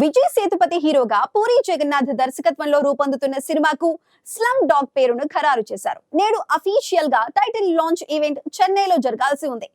విజయ్ సేతుపతి హీరోగా పూరి జగన్నాథ్ దర్శకత్వంలో రూపొందుతున్న సినిమాకు స్లమ్ డాగ్ పేరును ఖరారు చేశారు. నేడు అఫీషియల్గా టైటిల్ లాంచ్ ఈవెంట్ చెన్నైలో జరగాల్సి ఉంది.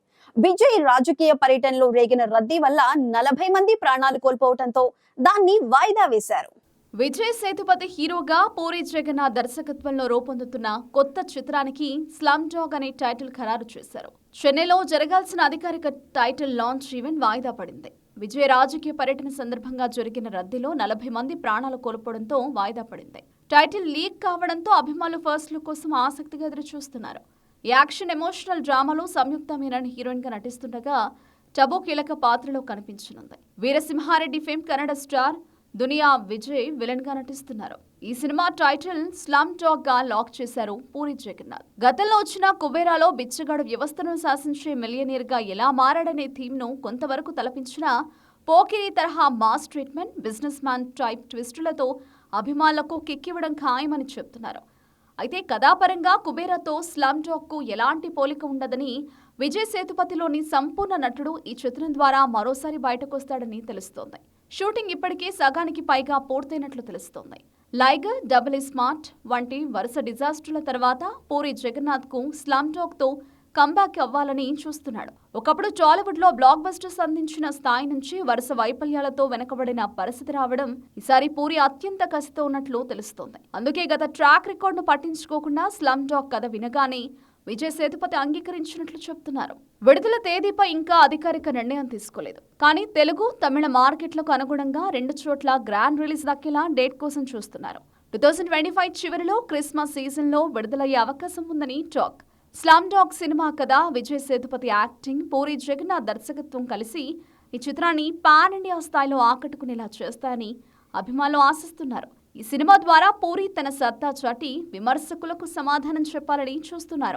విజయ్ రాజకీయ పర్యటనలో రేగిన రద్దీ వల్ల నలభై మంది ప్రాణాలు కోల్పోవడంతో దాన్ని వాయిదా వేశారు. విజయ్ సేతుపతి హీరోగా పూరి జగన్నాథ్ దర్శకత్వంలో రూపొందుతున్న కొత్త చిత్రానికి స్లమ్ డాగ్ అనే టైటిల్ ఖరారు చేశారు. చెన్నైలో జరగాల్సిన అధికారిక టైటిల్ లాంచ్ ఈవెంట్ వాయిదా పడింది. విజయ్ రాజకీయ పర్యటన సందర్భంగా జరిగిన రద్దీలో నలభై మంది ప్రాణాలు కోల్పోవడంతో వాయిదా పడింది. టైటిల్ లీక్ కావడంతో అభిమానులు ఫస్ట్ లుక్ కోసం ఆసక్తిగా ఎదురుచూస్తున్నారు. యాక్షన్ ఎమోషనల్ డ్రామాలో సంయుక్త మీనన్ హీరోయిన్గా నటిస్తుండగా టబు కీలక పాత్రలో కనిపించనుంది. వీరసింహారెడ్డి ఫేమ్ కన్నడ స్టార్ దునియా విజయ్ విలన్గా నటిస్తున్నారు. ఈ సినిమా టైటిల్ స్లమ్ డాగ్గా లాక్ చేశారు పూరి జగన్నాథ్. గతంలో వచ్చిన కుబేరాలో బిచ్చగాడు వ్యవస్థను శాసించే మిలియనీర్గా ఎలా మారాడనే థీమ్ను కొంతవరకు తలపించిన పోకిరి తరహా mass treatment business man type ట్విస్టులతో అభిమానులకు కిక్కివ్వడం ఖాయమని చెప్తున్నారు. అయితే కథాపరంగా కుబేరాతో స్లమ్ డాగ్కు ఎలాంటి పోలిక ఉండదని విజయ్ సేతుపతిలోని సంపూర్ణ నటుడు ఈ చిత్రం ద్వారా మరోసారి బయటకొస్తాడని తెలుస్తోంది. షూటింగ్ ఇప్పటికే సగానికి పైగా పూర్తయినట్లు తెలుస్తోంది. లైగర్ డబుల్ స్మార్ట్ వంటి వరుస డిజాస్టర్ల తర్వాత పూరి జగన్నాథ్కు స్లమ్ కంబ్యాక్ అవ్వాలని చూస్తున్నాడు. ఒకప్పుడు టాలీవుడ్లో బ్లాక్ బస్టర్స్ అందించిన స్థాయి నుంచి వరుస వైఫల్యాలతో వెనకబడిన పరిస్థితి రావడం ఈసారి పూరి అత్యంత కసితో ఉన్నట్లు తెలుస్తోంది. అందుకే గత ట్రాక్ రికార్డును పట్టించుకోకుండా స్లమ్ డాగ్ కథ వినగానే విజయ్ సేతుపతి అంగీకరించినట్లు చెప్తున్నారు. విడుదల తేదీపై ఇంకా అధికారిక నిర్ణయం తీసుకోలేదు. కానీ తెలుగు తమిళ మార్కెట్లకు అనుగుణంగా రెండు చోట్ల గ్రాండ్ రిలీజ్ దక్కేలా డేట్ కోసం చూస్తున్నారు. టూ థౌజండ్ ట్వంటీ ఫైవ్ చివరిలో క్రిస్మస్ సీజన్లో విడుదలయ్యే అవకాశం ఉందని టాక్. స్లామ్ డాగ్ సినిమా కథ విజయ్ సేతుపతి యాక్టింగ్ పూరి జగన్నాథ్ దర్శకత్వం కలిసి ఈ చిత్రాన్ని పాన్ ఇండియా స్థాయిలో ఆకట్టుకునేలా చేస్తాయని అభిమానులు ఆశిస్తున్నారు. ఈ సినిమా ద్వారా పూరి తన సత్తా చాటి విమర్శకులకు సమాధానం చెప్పాలని చూస్తున్నారు.